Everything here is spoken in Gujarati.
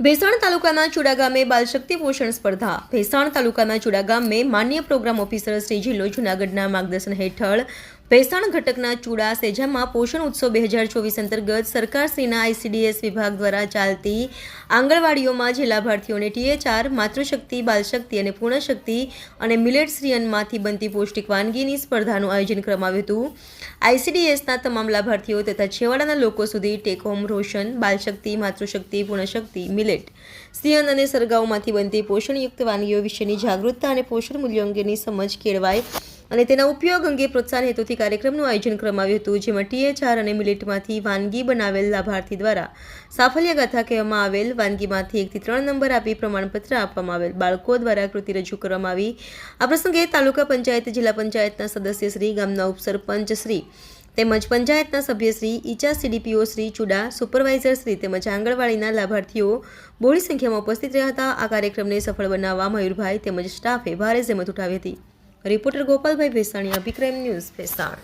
ભેસાણ તાલુકાના ચુડા ગામે બાલશક્તિ પોષણ સ્પર્ધા. ભેસાણ તાલુકાના ચુડા ગામે માન્ય પ્રોગ્રામ ઓફિસર શ્રી જિલ્લો જુનાગઢના માર્ગદર્શન હેઠળ ભેસાણ ઘટકના ચુડા સેજામાં પોષણ ઉત્સવ બે હજાર ચોવીસ અંતર્ગત સરકારશ્રીના આઈસીડીએસ વિભાગ દ્વારા ચાલતી આંગણવાડીઓમાં જે લાભાર્થીઓને ટીએચઆર માતૃશક્તિ, બાલશક્તિ અને પૂર્ણશક્તિ અને મિલેટ શ્રીયનમાંથી બનતી પૌષ્ટિક વાનગીની સ્પર્ધાનું આયોજન કરવામાં આવ્યું હતું. આઈસીડીએસના તમામ લાભાર્થીઓ તથા છેવાડાના લોકો સુધી take home, ration, Balshakti, Matrushakti, Purnashakti, millet સિયન અને સરગાઓમાંથી બનતી પોષણયુક્ત વાનગીઓ વિશેની જાગૃતતા અને પોષણ મૂલ્યો અંગેની સમજ કેળવાય અને તેના ઉપયોગ અંગે પ્રોત્સાહન હેતુથી કાર્યક્રમનું આયોજન કરવામાં આવ્યું હતું, જેમાં ટીએચઆર અને મિલેટમાંથી વાનગી બનાવેલ લાભાર્થી દ્વારા સાફલ્ય ગાથા કહેવામાં આવેલ, વાનગીમાંથી એકથી ત્રણ નંબર આપી પ્રમાણપત્ર આપવામાં આવેલ. બાળકો દ્વારા કૃતિ રજૂ કરવામાં આવી. આ પ્રસંગે તાલુકા પંચાયત, જિલ્લા પંચાયતના સદસ્ય શ્રી, ગામના ઉપસરપંચ શ્રી તેમજ પંચાયતના સભ્યશ્રી ઈચા સીડીપીઓ શ્રી ચુડા, સુપરવાઇઝર શ્રી તેમજ આંગણવાડીના લાભાર્થીઓ બહોળી સંખ્યામાં ઉપસ્થિત રહ્યા હતા. આ કાર્યક્રમને સફળ બનાવવા મયુરભાઈ તેમજ સ્ટાફે ભારે જહેમત ઉઠાવી હતી. Reporter Gopalbhai Bhesani Abhikram news Bhesan.